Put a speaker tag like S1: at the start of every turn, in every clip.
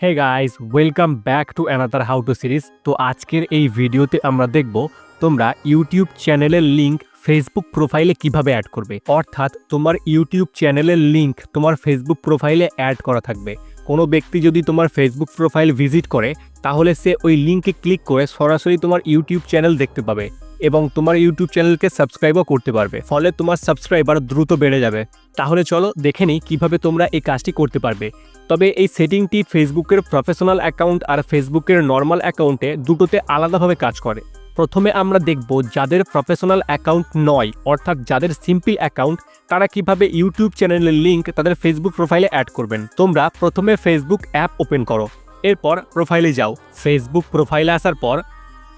S1: Hey guys welcome back to another how to series তো আজকের এই ভিডিওতে আমরা দেখব তোমরা ইউটিউব চ্যানেলের লিঙ্ক ফেসবুক প্রোফাইলে কীভাবে অ্যাড করবে। অর্থাৎ তোমার ইউটিউব চ্যানেলের লিঙ্ক তোমার ফেসবুক প্রোফাইলে অ্যাড করা থাকবে। কোনো ব্যক্তি যদি তোমার ফেসবুক প্রোফাইল ভিজিট করে, তাহলে সে ওই লিঙ্কে ক্লিক করে সরাসরি তোমার ইউটিউব চ্যানেল দেখতে পাবে। এবং তোমার ইউটিউব চ্যানেলকে সাবস্ক্রাইবও করতে পারবে। ফলে তোমার সাবস্ক্রাইবার দ্রুত বেড়ে যাবে। তাহলে চলো দেখে নিই কীভাবে তোমরা এই কাজটি করতে পারবে। তবে এই সেটিংটি ফেসবুকের প্রফেশনাল অ্যাকাউন্ট আর ফেসবুকের নর্মাল অ্যাকাউন্টে দুটোতে আলাদাভাবে কাজ করে। প্রথমে আমরা দেখব যাদের প্রফেশনাল অ্যাকাউন্ট নয়, অর্থাৎ যাদের সিম্পল অ্যাকাউন্ট তারা কীভাবে ইউটিউব চ্যানেলের লিঙ্ক তাদের ফেসবুক প্রোফাইলে অ্যাড করবেন। তোমরা প্রথমে ফেসবুক অ্যাপ ওপেন করো। এরপর প্রোফাইলে যাও। ফেসবুক প্রোফাইলে আসার পর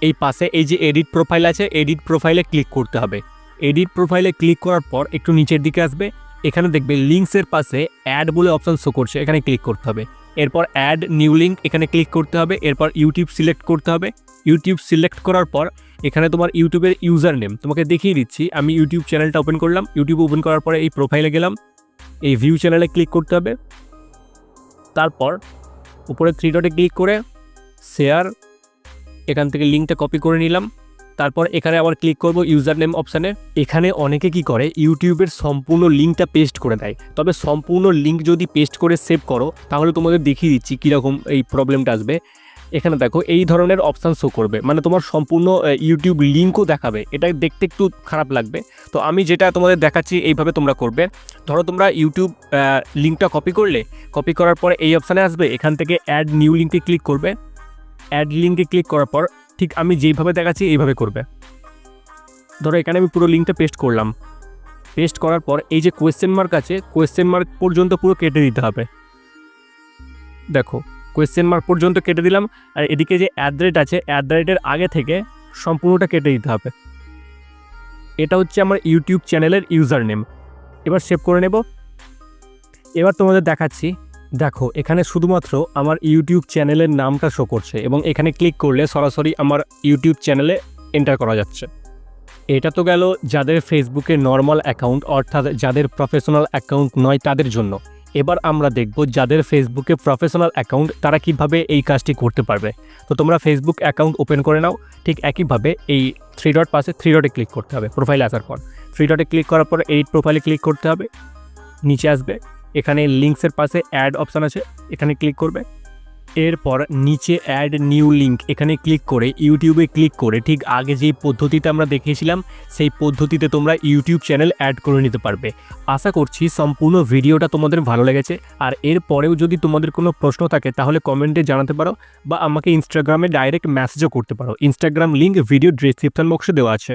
S1: এই পাশে এই যে এডিট প্রোফাইল আছে এডিট প্রোফাইলে ক্লিক করতে হবে। এডিট প্রোফাইলে ক্লিক করার পর একটু নিচের দিকে আসবে। এখানে দেখবে লিঙ্কসের পাশে অ্যাড বলে অপশান শো করছে, এখানে ক্লিক করতে হবে। এরপর অ্যাড নিউ লিঙ্ক এখানে ক্লিক করতে হবে, এরপর ইউটিউব সিলেক্ট করতে হবে। ইউটিউব সিলেক্ট করার পর এখানে তোমার ইউটিউবের ইউজার নেম তোমাকে দেখিয়ে দিচ্ছি। আমি ইউটিউব চ্যানেলটা ওপেন করলাম ইউটিউব ওপেন করার পরে এই প্রোফাইলে গেলাম। এই ভিউ চ্যানেলে ক্লিক করতে হবে। তারপর উপরে থ্রি ডটে ক্লিক করে শেয়ার এখান থেকে লিঙ্কটা কপি করে নিলাম। তারপর এখানে আবার ক্লিক করব ইউজার নেম অপশানে। এখানে অনেকে কি করে, ইউটিউবের সম্পূর্ণ লিঙ্কটা পেস্ট করে দেয়। তবে সম্পূর্ণ লিঙ্ক যদি পেস্ট করে সেভ করো, তাহলে তোমাদের দেখিয়ে দিচ্ছি কীরকম এই প্রবলেমটা আসবে। এখানে দেখো, এই ধরনের অপশান শো করবে। মানে তোমার সম্পূর্ণ ইউটিউব লিঙ্কও দেখাবে। এটা দেখতে একটু খারাপ লাগবে। তো আমি যেটা তোমাদের দেখাচ্ছি, এইভাবে তোমরা করবে। ধরো তোমরা ইউটিউব লিঙ্কটা কপি করলে। কপি করার পরে এই অপশানে আসবে। এখান থেকে অ্যাড নিউ লিঙ্কে ক্লিক করবে। অ্যাড লিঙ্কে ক্লিক করার পর ঠিক আমি যেইভাবে দেখাচ্ছি এইভাবে করবে। ধরো এখানে আমি পুরো লিঙ্কটা পেস্ট করলাম। পেস্ট করার পর এই যে কোয়েশ্চেন মার্ক আছে কোয়েশ্চেন মার্ক পর্যন্ত পুরো কেটে দিতে হবে। দেখো কোয়েশ্চেন মার্ক পর্যন্ত কেটে দিলাম, আর এদিকে যে অ্যাট রেট আছে অ্যাট রেটের আগে থেকে সম্পূর্ণটা কেটে দিতে হবে। এটা হচ্ছে আমার ইউটিউব চ্যানেলের ইউজার নেম এবার সেভ করে নেব। এবার তোমাদের দেখাচ্ছি দেখো, এখানে শুধুমাত্র আমার ইউটিউব চ্যানেলের নামটা শো করছে এবং এখানে ক্লিক করলে সরাসরি আমার ইউটিউব চ্যানেলে এন্টার করা যাচ্ছে। এটা তো গেল যাদের ফেসবুকে নর্মাল অ্যাকাউন্ট অর্থাৎ যাদের প্রফেশনাল অ্যাকাউন্ট নয় তাদের জন্য। এবার আমরা দেখব যাদের ফেসবুকে প্রফেশনাল অ্যাকাউন্ট তারা কীভাবে এই কাজটি করতে পারবে। তো তোমরা ফেসবুক অ্যাকাউন্ট ওপেন করে নাও, ঠিক একইভাবে এই থ্রি ডট পাশে থ্রি ডটে ক্লিক করতে হবে প্রোফাইলে আসার পর। থ্রি ডটে ক্লিক করার পর এই প্রোফাইলে ক্লিক করতে হবে, নিচে আসবে। এখানে লিঙ্কসের পাশে অ্যাড অপশান আছে, এখানে ক্লিক করবে। এরপর নিচে অ্যাড নিউ লিঙ্ক এখানে ক্লিক করে ইউটিউবে ক্লিক করে ঠিক আগে যেই পদ্ধতিতে আমরা দেখিয়েছিলাম, সেই পদ্ধতিতে তোমরা ইউটিউব চ্যানেল অ্যাড করে নিতে পারবে। আশা করছি সম্পূর্ণ ভিডিওটা তোমাদের ভালো লেগেছে, আর এর পরেও যদি তোমাদের কোনো প্রশ্ন থাকে, তাহলে কমেন্টে জানাতে পারো, বা আমাকে ইনস্টাগ্রামে ডাইরেক্ট মেসেজও করতে পারো। ইনস্টাগ্রাম লিঙ্ক ভিডিও ডিসক্রিপশন বক্সে দেওয়া আছে।